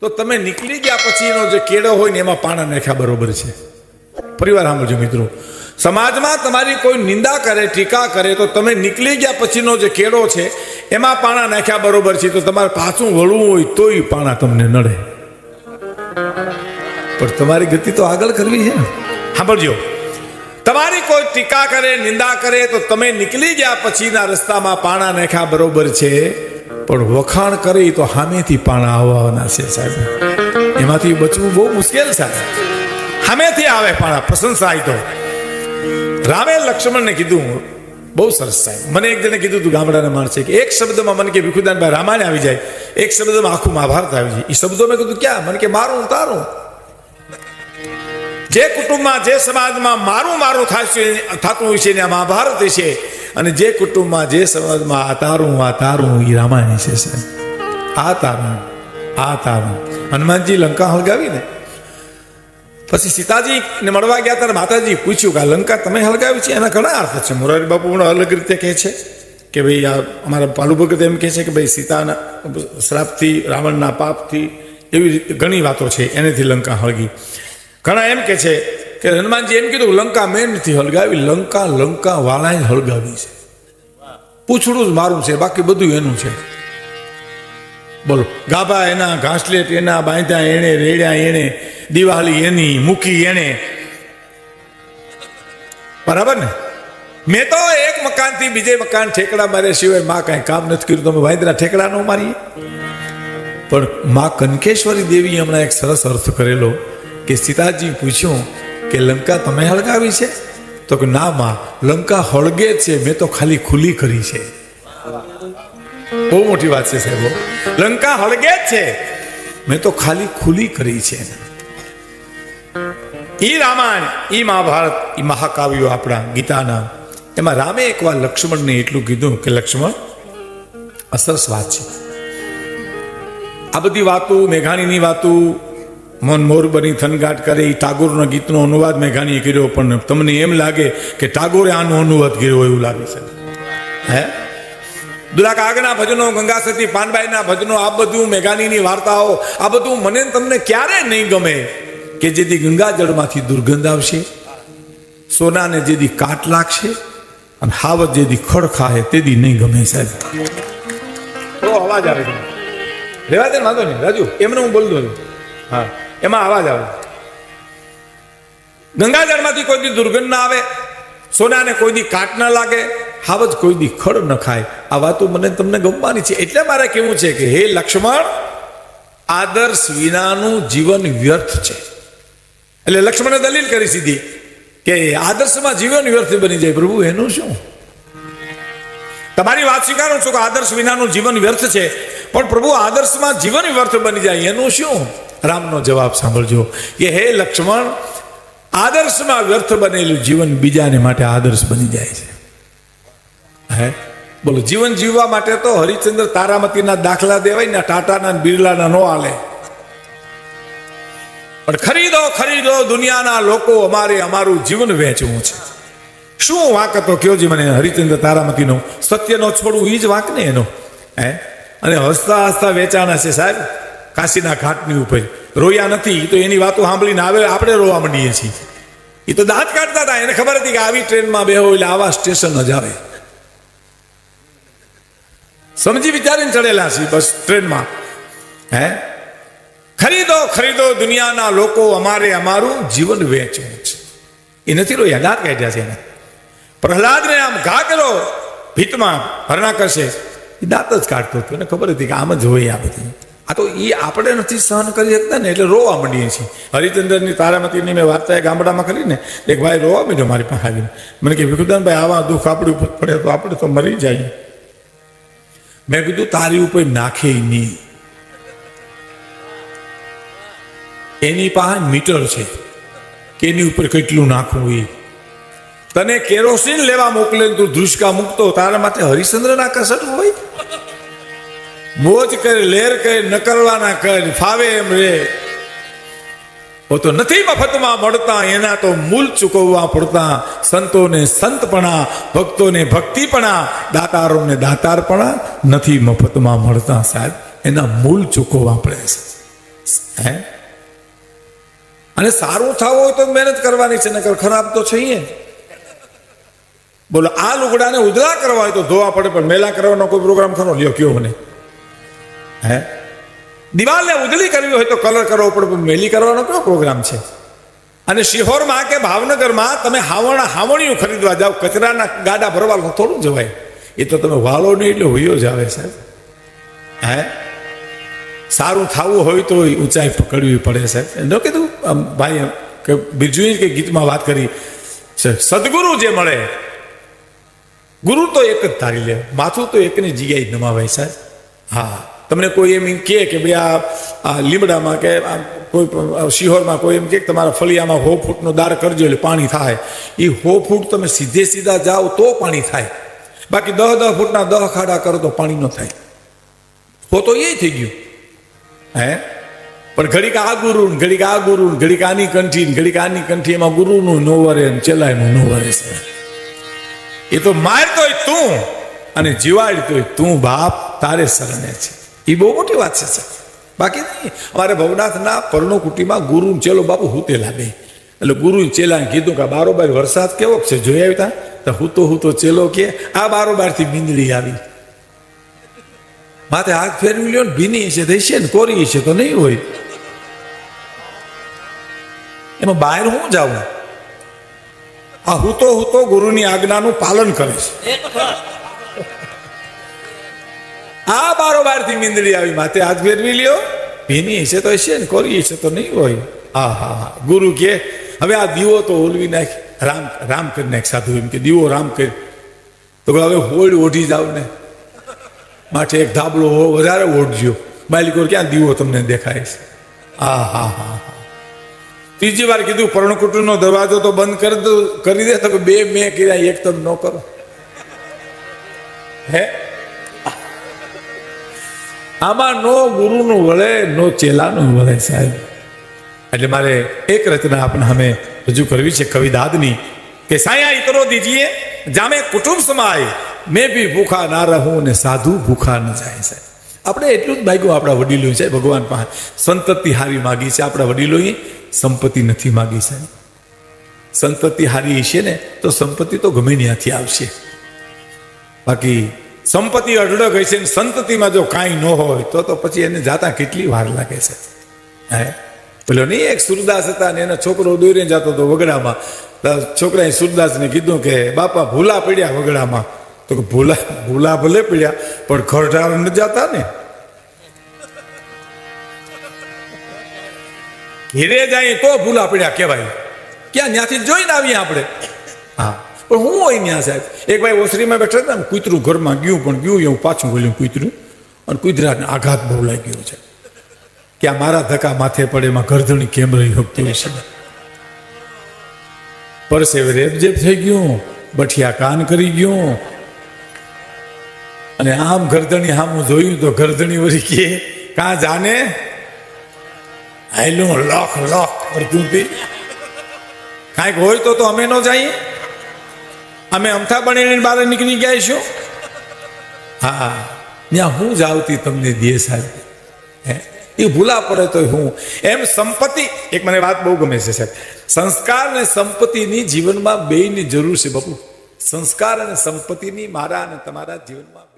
તો તમે નીકળી ગયા પછીનો જે કેળો હોય ને એમાં પાણા નાખ્યા બરોબર છે. પરિવાર સાંભળજો મિત્રો. સમાજમાં તમારી કોઈ નિંદા કરે, ટીકા કરે, તો તમે નીકળી ગયા પછીનો જે કેળો છે, એમાં પાણા નાખ્યા બરોબર છે, તો તમારે પાછું વળવું હોય તોય પાણા તમને નડે. પણ તમારી ગતિ તો આગળ કરવી છે ને. સાંભળજો. તમારી કોઈ ટીકા કરે, નિંદા કરે, તો તમે નીકળી ગયા પછીના રસ્તામાં પાણા નાખ્યા બરોબર છે પણ વખાણ કરે તો સામેથી પાણા આવવાના છે સાહેબ. એમાંથી બચવું બહુ મુશ્કેલ છે સામેથી આવે પાણા પ્રશંસા આવી તો. રામે લક્ષ્મણને કીધું, બહુ સરસ સાહેબ. મને એક જણે કીધું તું, ગામડાના માણસે, કે એક શબ્દમાં મને કે ભીખુદાનભાઈ રામાયણ આવી જાય, એક શબ્દમાં આખું મહાભારત આવી જાય. એ શબ્દો મેં કીધું, ક્યાં? મને કે, મારું, તારું. જે કુટુંબમાં, જે સમાજમાં મારું મારું થશે, થતું હોય છે ને મહાભારત છે. અને જે કુટુંબમાં, જે સમાજમાં આ તારું આ તારું એ રામાયણ છે આ તારું આ તારું. હનુમાનજી લંકા હળગાવી ને? પછી સીતાજી ને મળવા ગયા ત્યારે માતાજી પૂછ્યું કે આ લંકા તમે હળગાવી છે? એના ઘણા અર્થ છે. મોરારી બાપુ પણ અલગ રીતે કહે છે કે ભાઈ આ અમારા પાલુ એમ કહે છે કે ભાઈ સીતાના શ્રાપથી, રાવણના પાપથી એવી ઘણી વાતો છે. એનેથી લંકા હળગી. ઘણા એમ કે છે કે હનુમાનજી એમ કીધું, લંકા મેં નથી હળગાવી, લંકા લંકા વાળાએ હળગાવી છે. પૂછડું જ મારું છે, બાકી બધું એનું છે. બોલો, ગાભા એના, ઘાસલેટ એના, બાંધ્યા એણે, રેડ્યા એણે, દિવાળી એની, મૂકી એણે. બરાબર ને? મેં તો એક મકાનથી બીજે મકાન ઠેકડા મારે સિવાયમાં કાંઈ કામ નથી કર્યું. તમે વાંદરા ઠેકડા ન મારીએ. પણ માં કનકેશ્વરી દેવી હમણાં એક સરસ અર્થ કરેલો કે સીતાજી પૂછ્યું કે લંકા તમે હળગાવી છે? તો કે ના માં, લંકા હળગે છે, મેં તો ખાલી ખુલી કરી છે. બહુ મોટી વાત છે સાહેબો લંકા હળગે છે, મેં તો ખાલી ખુલી કરી છે. ઈ રામાયણ, ઈ મહાભારત, ઈ મહાકાવ્યો આપણા ગીતાના. એમાં રામે એકવાર લક્ષ્મણને એટલું કીધું કે લક્ષ્મણ, અસરસ વાત છે. આ બધી વાતો, મેઘાણીની વાતો મન મોરબની થનગાટ કરે એ ટાગોરના ગીતનો અનુવાદ મેઘાણીએ કર્યો, પણ તમને એમ લાગે કે ટાગોરે આનો અનુવાદ કર્યો એવું લાગે છે. હે? દુરાક આગના ભજનો ગંગા સતી પાનબાઈના ભજનો, આ બધું મેઘાણીની વાર્તાઓ, આ બધું મને તમને ક્યારે નહીં ગમે કે જેથી ગંગાજળમાંથી દુર્ગંધ આવશે, સોનાને જેથી કાટ લાગશે અને હાવત જેથી ખડ ખાહે તેથી નહીં ગમે સાહેબ. તો અવાજ આવે રેવા દે વાંધો નહીં, રાજુ, એમને હું બોલ દઉં છું. હા. એમાં અવાજ આવે. ગંગાજળમાંથી કોઈ દી દુર્ગંધ ના આવે, સોનાને કોઈ દી કાટ ના લાગે, હાવજ કોઈ દી ખડ ન ખાય. આ વાતો મને તમને ગમવાની છે. એટલે મારે કેવું છે કે હે લક્ષ્મણ, આદર્શ વિનાનું જીવન વ્યર્થ છે. એટલે લક્ષ્મણે દલીલ કરી સીધી કે આદર્શમાં જીવન વ્યર્થ બની જાય. પ્રભુ, એનું શું? તમારી વાત સ્વીકારું છું કે આદર્શ વિનાનું જીવન વ્યર્થ છે. પણ પ્રભુ, આદર્શમાં જીવન વ્યર્થ બની જાય. એનું શું? રામનો જવાબ સાંભળજો. કે હે લક્ષ્મણ, આદર્શમાં વ્યર્થ બનેલું જીવન બીજાને માટે આદર્શ બની જાય છે. હે? બોલો, જીવન જીવવા માટે તો હરિચંદ્ર તારામતીના દાખલા દેવાય ને ટાટાના બિરલાના નો આલે. પણ ખરીદો ખરીદો, દુનિયાના લોકો અમારે અમારું જીવન વેચવું છે. શું વાંક હતો? કયો જી મને હરિચંદ્ર તારામતીનો? સત્યનો છોડવું એ જ વાંક ને એનો. હે? અને હસતા હસતા વેચાણા છે સાહેબ. કાશીના ઘાટની ઉપર. રોયા નથી, તો એની વાતો સાંભળીને આવે, આપણે રોવા માંડીએ છીએ. એ તો દાંત કાઢતા હતા, એને ખબર હતી કે આવી ટ્રેનમાં બેહો એટલે આવા સ્ટેશન જ આવે. સમજી વિચારીને ચડેલા છીએ બસ ટ્રેનમાં. હે? ખરીદો ખરીદો, દુનિયાના લોકો અમારે અમારું જીવન વેચવું છે. એ નથી રોયા, દાંત કાઢ્યા છે એને. પ્રહલાદને આમ ઘા કરો, ભીતમાં ભરણા કરશે. એ દાંત જ કાઢતો હતો, એને ખબર હતી કે આમ જ હોય આ બધી. આ તો એ આપણે નથી સહન કરી શકતા ને એટલે રોવા માંડીએ છીએ. હરિચંદ્રની તારામતીની મેં વાર્તા ગામડામાં કરીને, એક ભાઈ રોવા માંડ્યો મારી પાસે આવીને. મને કે વિકુદાનભાઈ આવા દુઃખ આપણી ઉપર પડે તો આપણે તો મરી જઈએ. મેં કીધું, તારી ઉપર નાખે નહીં. એની પાસે મીટર છે કે એની ઉપર કેટલું નાખવું એ. તને કેરોસીન લેવા મોકલે તું ધ્રુસકા મૂકતો, તારા માટે હરિશ્ચંદ્રના કસટ હોય? મોજ કર, લેર કર, નકરવાના કરવાના ફાવે એમ રે. તો નથી મફતમાં મળતા, એના તો મૂલ ચૂકવવા પડતા. સંતોને સંતપણા, ભક્તોને ભક્તિપણા, દાતારોને દાતારપણા નથી મફતમાં મળતા સાહેબ. એના મૂલ ચૂકવવા પડે છે. હે? અને સારું થવું હોય તો મહેનત કરવાની છે, નકર ખરાબ તો છે બોલો, આ લુગડાને ઉધળા કરવા હોય તો ધોવા પડે, પણ મેલા કરવાનો કોઈ પ્રોગ્રામ ખરો? લ્યો, કયો મને. હે? દિવાલને ઉજળી કરવી હોય તો કલર કરવો પડે મેલી કરવાનો કયો પ્રોગ્રામ છે? અને શિહોરમાં કે ભાવનગરમાં તમે હાવણા, હાવણીઓ ખરીદવા જાઓ, કચરાના ગાડા ભરવા થોડું જવાય. એ તો તમે વાલો નહીં એટલે હોઈયો જ આવે સાહેબ. હે? સારું થવું હોય તો ઊંચાઈ પકડવી પડે સાહેબ. ન કીધું ભાઈ કે બીજું કે ગીતમાં વાત કરી સદગુરુ જે મળે. ગુરુ તો એક જ ધારી લે, માથું તો એકની જગ્યાએ નમાવાય સાહેબ. હા. તમને કોઈ એમ કહે કે ભાઈ આ આ લીમડામાં કે આ કોઈ શિહોરમાં કોઈ એમ કહે કે તમારા ફળિયામાં હો ફૂટનો દાર કરજો એટલે પાણી થાય. એ હો ફૂટ તમે સીધે સીધા જાઓ તો પાણી થાય. બાકી દહ દહ ફૂટના દહ ખાડા કરો તો પાણી ન થાય. હો તો એ થઈ ગયું. હે? પણ ઘડીક આ ગુરુ ઘડીક આ ગુરુ ઘડીક આની કંઠી ઘડીક આની કંઠી એમાં ગુરુનું નો વરે ચેલાયનું નો વરે છે. એ તો મારતોય તું અને જીવાડતોય તું બાપ તારે શરણે છે. એ બહુ મોટી વાત છે, સાહેબ. બાકી નહીં. અમારે ભવનાથના પરણો કુટીમાં ગુરુ ચેલો બાપુ હુતેલા બે. એટલે ગુરુ ચેલાને કીધું કે બારોબાર વરસાદ કેવો છે, જોઈ આવ્યા તો? હુતો હુતો ચેલો કે આ બારોબારથી મીંદડી આવી. માથે હાથ ફેરવી લ્યો ને ભીની છે થઈ છે ને કોરી છે તો નહીં હોય. એમાં બહાર હું જાઉં? આ હુતો હુતો ગુરુની આજ્ઞાનું પાલન કરે છે. આ બારોબારથી મીંદડી આવી, માથે હાથ ફેરવી લ્યો. ભીની છે તો છે ને કોરી છે તો નહીં હોય. હા હા હા. ગુરુ કે, હવે આ દીવો તો ઓલવી નાખ, રામ રામ કરી નાખ સાધુ એમ કે, દીવો રામ કરી. તો હવે હોડ ઓઢી જાવ ને. માથે એક ધાબળો હો, વધારે ઓઢજો. માલિકો ક્યાં દીવો તમને દેખાય છે? હા હા હા ત્રીજી વાર કીધું પર્ણકુટુંબનો દરવાજો તો બંધ કરી દો, કરી દે, તો બે મેં કર્યા, એક તમે ન કરો. હે? આમાં નો ગુરુનું વળે, નો ચેલાનું વળે સાહેબ. એટલે મારે એક રચના આપણે અમે રજૂ કરવી છે કવિ દાદની, કે સાયા ઇતરો દીજીએ, જામે કુટુંબ સમાય, મેં બી ભૂખા ના રહું ને સાધુ ભૂખા ન જાય સાહેબ. આપણે એટલું જ માગ્યું આપણા વડીલો છે, ભગવાન પાસે સંતતિ હારી માગી છે આપણા વડીલોએ, સંપત્તિ નથી માગી સાહેબ. સંતતિ હારી છે ને, તો સંપત્તિ તો ગમે ત્યાંથી આવશે. બાકી સંપત્તિ અઢળક હોય છે સંતતિમાં જો કાંઈ ન હોય, તો તો પછી એને જાતા કેટલી વાર લાગે છે? હે? પેલો નહીં, એક સુરદાસ હતા ને એનો છોકરો દોરીને જતો હતો વગડામાં. છોકરાએ સુરદાસને કીધું કે, બાપા, ભૂલા પડ્યા વગડામાં. તો કે, ભૂલા ભૂલા ભલે પડ્યા, પણ ખરઢાર ન જતા ને? ઘેરે જાય તો ભૂલા પડ્યા કહેવાય. ક્યાં, ત્યાંથી જોઈને આવીએ આપણે? હા. પણ હું હોય ત્યાં સાહેબ. એક ભાઈ ઓસરીમાં બેઠા હતા કૂતરું ઘરમાં ગયું પણ ગયું, એવું પાછું બોલ્યું કૂતરું. અને કૂતરાને આઘાત બહુ લાગ્યો છે. કે આ મારા ધક્કા માથે પડે, એમાં ગરદણી કેમ રહી શકતી છે. પરસેવે રેપજેપ થઈ ગયું, બઠિયા કાન કરી ગયું. અને આમ ગરદણી આમ જોયું તો ગરદણી વળી કે, કાં જાને? આયલું લખ લખ કરતું હતી કાંઈક હોય તો અમે ન જઈએ. અમે અમથા બનીને બહાર નીકળી ગયા છો? હા ત્યાં હું જ આવતી તમને દે સાહેબ હે? એ ભૂલા પડે તો હું. એમ સંપત્તિ, એક મને વાત બહુ ગમે છે, સાહેબ. સંસ્કાર અને સંપત્તિની જીવનમાં બેની જરૂર છે બાપુ. સંસ્કાર અને સંપત્તિની મારા અને તમારા જીવનમાં